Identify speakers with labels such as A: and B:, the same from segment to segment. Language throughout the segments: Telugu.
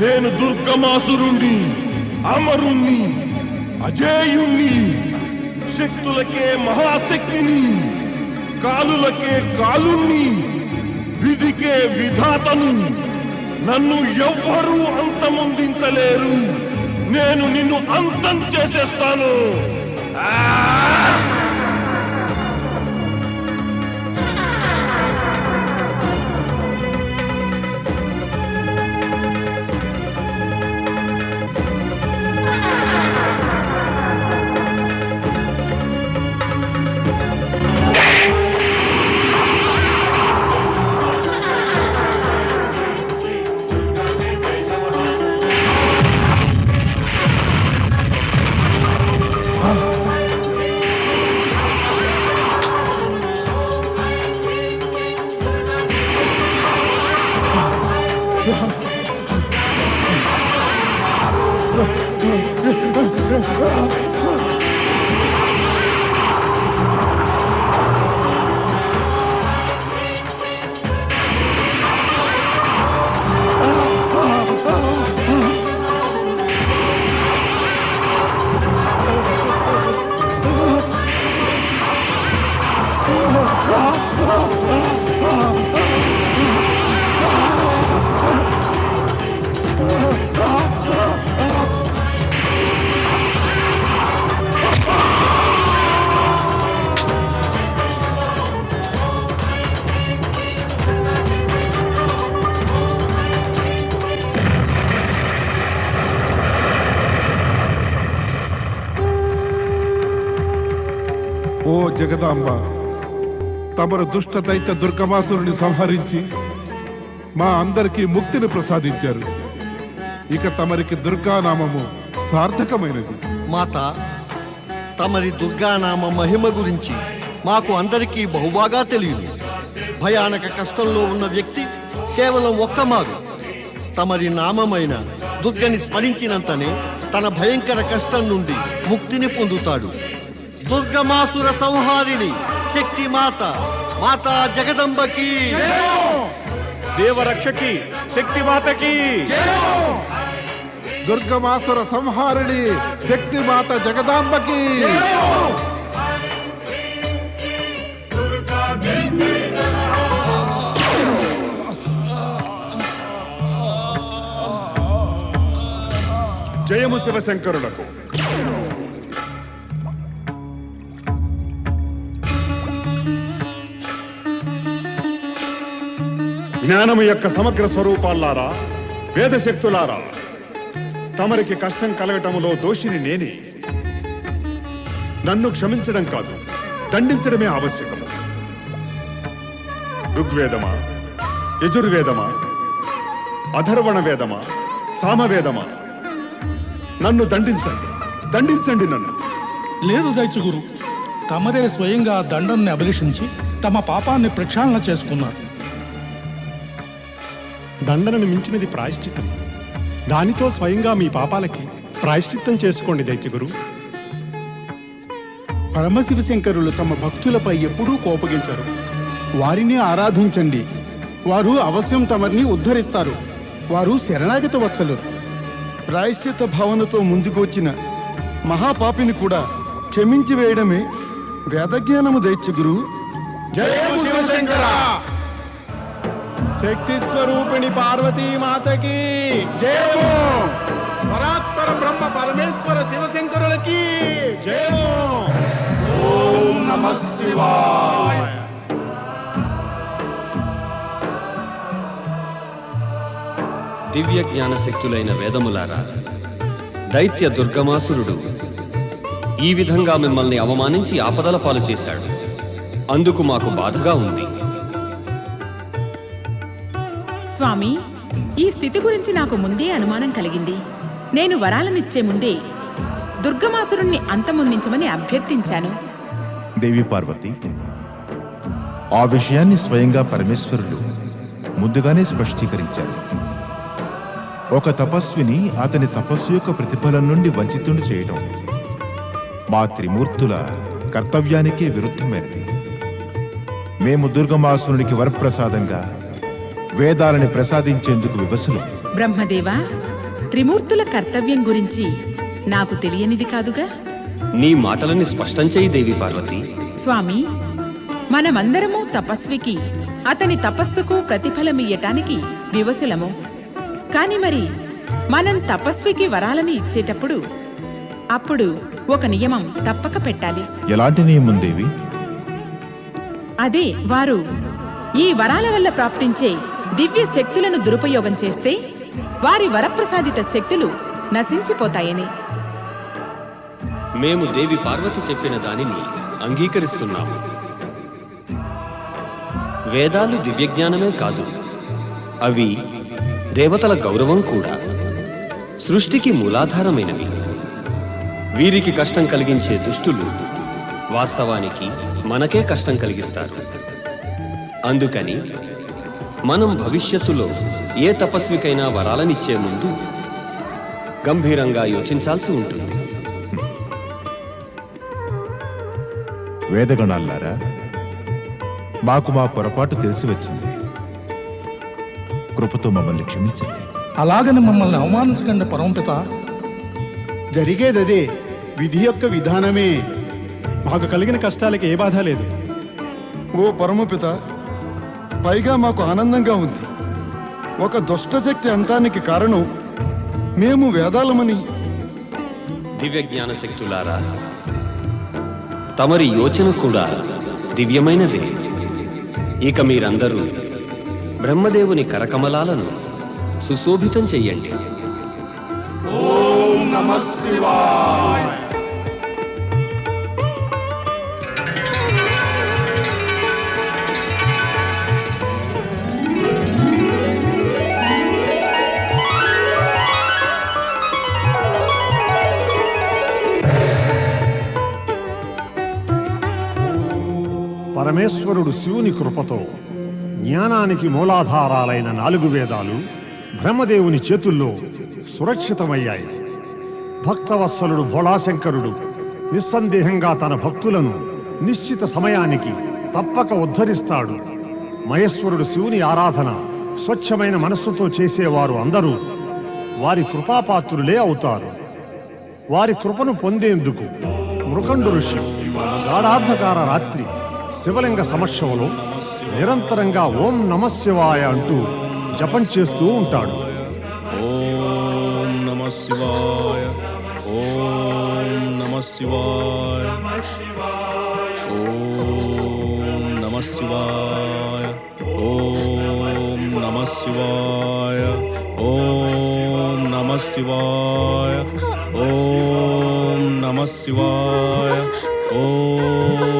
A: నేను దుర్గమాసురుణ్ణి అమరుణ్ణి అజేయుణ్ణి శక్తులకే మహాశక్తిని. కాలులకే కాలుణ్ణి విధికే విధాతను. నన్ను ఎవ్వరూ అంతమొందించలేరు. నేను నిన్ను అంతం చేసేస్తాను. ఆ!
B: జగదాంబ. తమరు దుష్ట దైత్య దుర్గమాసురుని సంహరించి మా అందరికీ ముక్తిని ప్రసాదించారు. ఇక తమరికి దుర్గానామము సార్థకమైనది.
C: మాత తమరి దుర్గానామ మహిమ గురించి మాకు అందరికీ బహుబాగా తెలియదు. భయానక కష్టంలో ఉన్న వ్యక్తి కేవలం ఒక్క మారు. తమరి నామమైన దుర్గని స్మరించినంతనే తన భయంకర కష్టం నుండి ముక్తిని పొందుతాడు. దుర్గమాసుర సంహారిణి శక్తి మాత మాతా జగదంబకి
A: దేవరక్షకి శక్తిమాతకి
B: దుర్గమాసుర సంహారిణి శక్తిమాత జగదాంబకి
A: జయము శివశంకరులకు జ్ఞానము యొక్క సమగ్ర స్వరూపాలారా వేదశక్తులారా తమరికి కష్టం కలగటములో దోషిని నేనే. నన్ను క్షమించడం కాదు దండించడమే ఆవశ్యకము. ఋగ్వేదమా యజుర్వేదమా అధర్వణ వేదమా సామవేదమా? నన్ను దండించండి దండించండి నన్ను.
D: లేదు దైత్యగురు తమరే స్వయంగా దండన్ని అభిలషించి తమ పాపాన్ని ప్రక్షాళన చేసుకున్నారు.
E: దండనను మించినది ప్రాయశ్చిత్తం. దానితో స్వయంగా మీ పాపాలకి ప్రాయశ్చిత్తం చేసుకోండి దైత్యగురు.
F: పరమశివశంకరులు తమ భక్తులపై ఎప్పుడూ కోపగించరు. వారిని ఆరాధించండి. వారు అవశ్యం తమరిని ఉద్ధరిస్తారు. వారు శరణాగత వచ్చలు ప్రాయశ్చిత్త భావనతో ముందుకు వచ్చిన మహాపాపిని కూడా క్షమించి వేయడమే వేదజ్ఞానము దైత్యగురు.
E: శక్తి స్వరూపిణి పార్వతీ మాతకి. జయము! పరాత్పర బ్రహ్మ పరమేశ్వర శివశంకరులకి. జయము! ఓం నమ శివాయ.
G: దివ్య జ్ఞాన శక్తులైన వేదములారా దైత్య దుర్గమాసురుడు ఈ విధంగా మిమ్మల్ని అవమానించి ఆపదల పాలు చేశాడు. అందుకు మాకు బాధగా ఉంది.
H: స్వామి ఈ స్థితి గురించి నాకు ముందే అనుమానం కలిగింది. నేను వరాలనిచ్చే ముందే దుర్గమాసురుణ్ణి అంతమొందించమని అభ్యర్థించాను.
I: దేవి పార్వతి ఆ విషయాన్ని స్వయంగా పరమేశ్వరుడు ముందుగానే స్పష్టీకరించారు. ఒక తపస్విని అతని తపస్సు యొక్క ప్రతిఫలం నుండి వంచితుడు చేయటం మా త్రిమూర్తుల కర్తవ్యానికే విరుద్ధమైనది. మేము దుర్గమాసురునికి వరప్రసాదంగా వేదాలని ప్రసాదించేందుకు వివసులు.
H: బ్రహ్మదేవా త్రిమూర్తుల కర్తవ్యం గురించి నాకు తెలియనిది కాదుగా?
G: నీ మాటలని స్పష్టం చేయి దేవి పార్వతి.
H: స్వామి మనమందరము తపస్వికి అతని తపస్సుకు ప్రతిఫలమియ్యటానికి వివసులము. కాని మరి మనం తపస్వికి వరాలని ఇచ్చేటప్పుడు అప్పుడు ఒక నియమం తప్పక పెట్టాలి.
I: ఎలాంటి నియమం దేవి?
H: అదే వారు ఈ వరాల వల్ల ప్రాప్తించే దివ్య శక్తులను దురుపయోగం చేస్తే వారి వరప్రసాదిత శక్తులు నశించిపోతాయని.
G: మేము దేవి పార్వతి చెప్పిన దానిని అంగీకరిస్తున్నాము. వేదాలు దివ్యజ్ఞానమే కాదు అవి దేవతల గౌరవం కూడా సృష్టికి మూలాధారమైనవి. వీరికి కష్టం కలిగించే దుష్టులు వాస్తవానికి మనకే కష్టం కలిగిస్తారు. అందుకని మనం భవిష్యత్తులో ఏ తపస్వికైనా వరాలనిచ్చే ముందు గంభీరంగా యోచించాల్సి ఉంటుంది.
I: వేదగణాల్లారా మాకు మా పొరపాటు తెలిసి వచ్చింది కృపతో మమ్మల్ని క్షమించండి.
D: అలాగని మమ్మల్ని అవమానించకండి పరమపిత.
F: జరిగేదదే విధి యొక్క విధానమే.
E: మాకు కలిగిన కష్టాలకి ఏ బాధ లేదు.
B: ఓ పరమపిత పైగా మాకు ఆనందంగా ఉంది. ఒక దుష్టశక్తి అంతానికి కారణం మేము వేదాలమని.
G: దివ్య జ్ఞాన శక్తులారా తమరి యోచన కూడా దివ్యమైనదే. ఇక మీరందరూ బ్రహ్మదేవుని కరకమలాలను సుశోభితం చెయ్యండి.
J: పరమేశ్వరుడు శివుని కృపతో జ్ఞానానికి మూలాధారాలైన నాలుగు వేదాలు బ్రహ్మదేవుని చేతుల్లో సురక్షితమయ్యాయి. భక్తవత్సలుడు భోళాశంకరుడు నిస్సందేహంగా తన భక్తులను నిశ్చిత సమయానికి తప్పక ఉద్ధరిస్తాడు. మహేశ్వరుడు శివుని ఆరాధన స్వచ్ఛమైన మనస్సుతో చేసేవారు అందరూ వారి కృపాపాత్రులే అవుతారు. వారి కృపను పొందేందుకు మృకండు ఋషి గాఢార్థకార రాత్రి శివలింగ సమక్షంలో నిరంతరంగా ఓం నమశివాయ అంటూ జపం చేస్తూ ఉంటాడు.
K: ఓం నమ శివాయ ఓం నమ శివాయ ఓం నమ శివాయ ఓం నమ శివాయ ఓం నమ శివాయ ఓం నమ శివాయ ఓం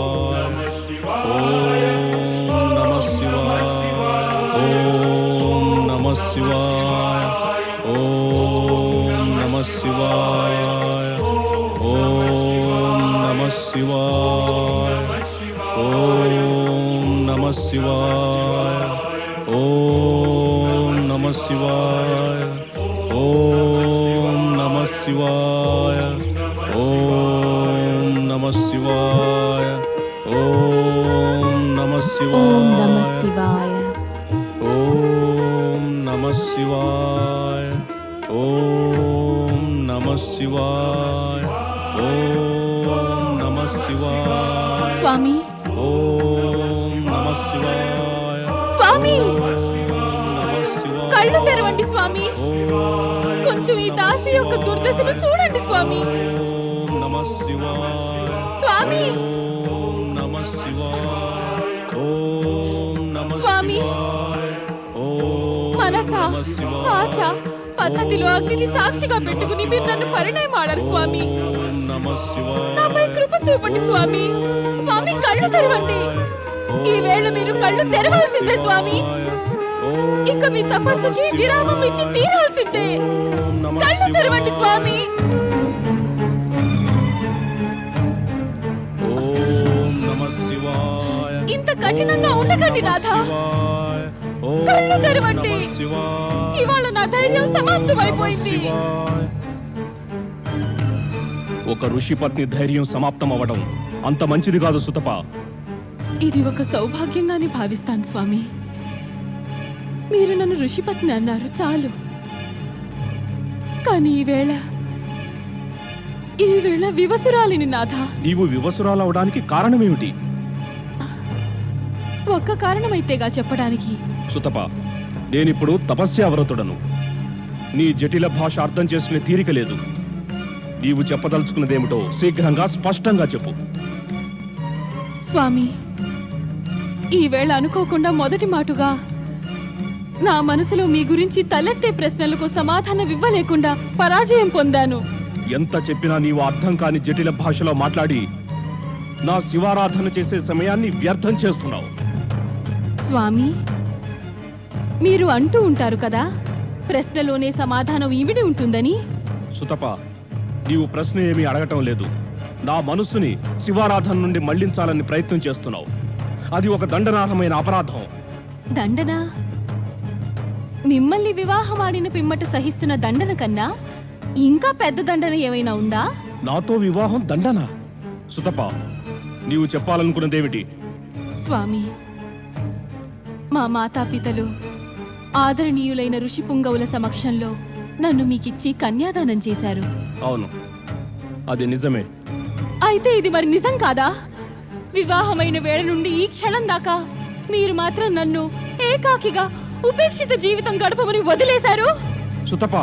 K: శివాయ. ఓం నమ శివాయ. ఓం నమ శివాయ.
L: స్వామి.
K: ఓం నమ శివాయ.
L: స్వామి. కళ్ళు తెరవండి స్వామి. కొంచెం ఈ దాసి యొక్క దుర్దశను చూడండి స్వామి.
K: ఓం నమ శివాయ.
L: స్వామి.
K: ఓం నమ శివాయ. ఓం నమ
L: స్వామి. వాచ పద్ధతిలో అగ్నిని సాక్షిగా పెట్టుకుని మీరు నన్ను పరిణయమాడారు స్వామి. నాపై కృప చూపండి స్వామి. స్వామి కళ్ళు తెరవండి. ఈ వేళ మీరు కళ్ళు తెరవాల్సిందే స్వామి. ఇక మీ తపస్సుకి విరామం ఇచ్చి తీరాల్సిందే. కళ్ళు తెరవండి స్వామి. ఇంత కఠినంగా ఉండకండి నాథ. కళ్ళు తెరవండి. ఇవాళ నా ధైర్యం సమాప్తమైపోయింది.
K: ఒక ఋషి పత్ని ధైర్యం సమాప్తం అవ్వడం అంత మంచిది కాదు సుతప
L: ఇది ఒక సౌభాగ్యంగానే భావిస్తాను స్వామి మీరు నన్ను ఋషిపత్ని అన్నారు చాలు కానీ ఈవేళ ఈవేళ వివసురాలిని నాథ
K: నీవు వివసురాలు అవడానికి కారణమేమిటి
L: ఒక్క కారణమైతేగా చెప్పడానికి.
K: సుతప నేనిప్పుడు తపస్యావ్రతుడను. నీ జటిల భాష అర్థం చేసుకునే తీరిక లేదు. నీవు చెప్పదలుచుకున్నదేమిటో శీఘ్రంగా స్పష్టంగా చెప్పు.
L: స్వామి ఈవేళ అనుకోకుండా మొదటి మాటుగా నా మనసులో మీ గురించి తలెత్తే ప్రశ్నలకు సమాధానం ఇవ్వలేకుండా పరాజయం పొందాను.
K: ఎంత చెప్పినా నీవు అర్థం కాని జటిల భాషలో మాట్లాడి నా శివారాధన చేసే సమయాన్ని వ్యర్థం చేస్తున్నావు.
L: స్వామి. మీరు అంటూ ఉంటారు కదా ప్రశ్నలోనే సమాధానం ఇమిడి ఉంటుందని.
K: సుతప నీవు ప్రశ్న ఏమీ అడగటం లేదు. నా మనస్సుని శివారాధన నుండి మళ్ళించాలని ప్రయత్నం చేస్తున్నావు. అది ఒక దండనార్హమైన అపరాధం.
L: దండన? మిమ్మల్ని వివాహమాడిన పిమ్మట సహిస్తున్న దండన కన్నా ఇంకా పెద్ద దండన ఏమైనా ఉందా?
K: నాతో వివాహం దండన? సుతప నీవు చెప్పాలనుకున్నదేమిటి?
L: స్వామి మా మాతాపితలు ఆదరణీయులైన ఋషి పుంగవుల సమక్షంలో నన్ను మీకిచ్చి కన్యాదానం చేశారు.
K: అవును. అది నిజమే.
L: అయితే ఇది మరి నిజం కాదా? వివాహమైన వేళ నుండి ఈ క్షణం దాకా మీరు మాత్రం నన్ను ఏకాకిగా ఉపేక్షిత జీవితం గడపమని వదిలేశారు?
K: సుతప.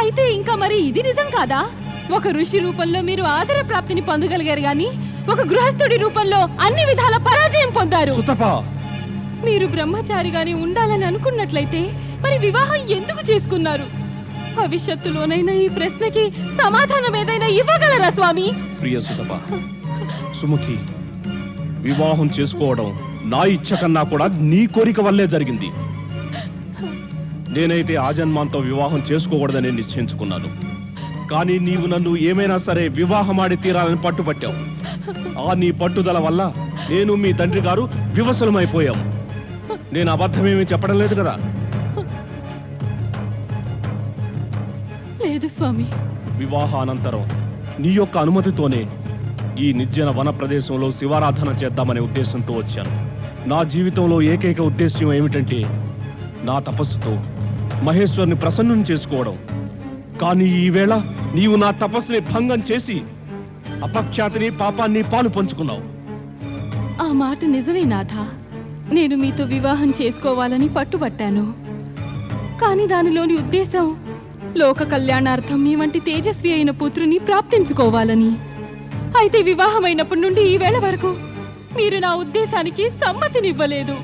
L: అయితే ఇంకా మరి ఇది నిజం కాదా? ఒక ఋషి రూపంలో మీరు ఆదర ప్రాప్తిని పొందగలిగారు గాని ఒక గృహస్థుడి రూపంలో అన్ని విధాల పరాజయం పొందారు.
K: సుతప.
L: మీరు బ్రహ్మచారిగానే ఉండాలని అనుకున్నట్లయితే మరి వివాహం ఎందుకు చేసుకున్నారు? భవిష్యత్తులోనైనా ఈ ప్రశ్నకి సమాధానం ఏదైనా ఇవ్వగలరా స్వామి?
K: ప్రియ సుతప సుముఖి వివాహం చేసుకోవడం నా ఇచ్చ కన్నా కూడా నీ కోరిక వల్లే జరిగింది. నేనైతే ఆ వివాహం చేసుకోకూడదని నిశ్చయించుకున్నాను. కానీ నీవు నన్ను ఏమైనా సరే వివాహమాడి తీరాలని పట్టుపట్టావు ఆ నీ పట్టుదల వల్ల నేను మీ తండ్రి గారు వివసలమైపోయాము నేను అబద్ధమేమీ చెప్పడం లేదు కదా?
L: లేదు స్వామి.
K: వివాహానంతరం నీ యొక్క అనుమతితోనే ఈ నిర్జన వన ప్రదేశంలో శివారాధన చేద్దామనే ఉద్దేశంతో వచ్చాను. నా జీవితంలో ఏకైక ఉద్దేశ్యం ఏమిటంటే నా తపస్సుతో మహేశ్వర్ని ప్రసన్నం చేసుకోవడం. కానీ ఈవేళ నీవు నా తపస్సుని భంగం చేసి అపఖ్యాతిని పాపాన్ని పాలు పంచుకున్నావు.
L: ఆ మాట నిజమే నాథ. నేను మీతో వివాహం చేసుకోవాలని పట్టుబట్టాను. కానీ దానిలోని ఉద్దేశం లోక కళ్యాణార్థం మీ వంటి తేజస్వి అయిన పుత్రుని ప్రాప్తించుకోవాలని. అయితే వివాహమైనప్పటి నుండి ఈ వేళ వరకు మీరు నా ఉద్దేశానికి సమ్మతినివ్వలేదు.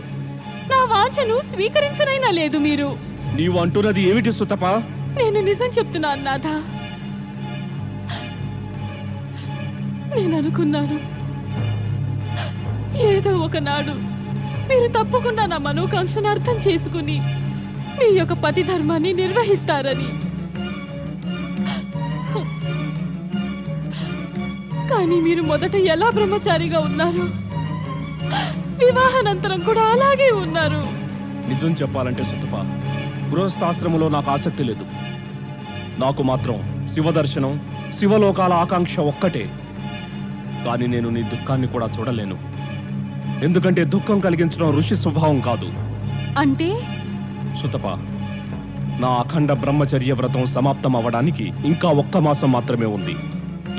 L: నా వాంఛను స్వీకరించనైనా లేదు మీరు.
K: నీవు అంటున్నది ఏమిటి సుతప?
L: నేను నిజం చెప్తున్నాను నాథ నేను అనుకున్నాను ఏదో ఒకనాడు మీరు తప్పకుండా నా మనోకాంక్షను అర్థం చేసుకుని మీ యొక్క పతి ధర్మాన్ని నిర్వహిస్తారని. కానీ మీరు మొదట ఎలా బ్రహ్మచారిగా ఉన్నారు వివాహానంతరం కూడా అలాగే ఉన్నారు.
K: నిజం చెప్పాలంటే సుతప గృహస్థాశ్రమంలో నాకు ఆసక్తి లేదు. నాకు మాత్రం శివదర్శనం శివలోకాల ఆకాంక్ష ఒక్కటే. కానీ నేను నీ దుఃఖాన్ని కూడా చూడలేను. ఎందుకంటే దుఃఖం కలిగించడం ఋషి స్వభావం కాదు.
L: అంటే?
K: సుతప నా అఖండ బ్రహ్మచర్య వ్రతం సమాప్తం అవ్వడానికి ఇంకా ఒక్క మాసం మాత్రమే ఉంది.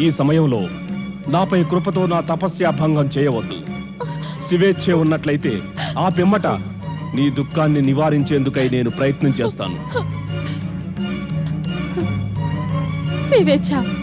K: ఈ సమయంలో నాపై కృపతో నా తపస్యా భంగం చేయవద్దు. శివేచ్ఛే ఉన్నట్లయితే ఆ పిమ్మట నీ దుఃఖాన్ని నివారించేందుకై నేను ప్రయత్నం చేస్తాను.
L: శివేచ్ఛ.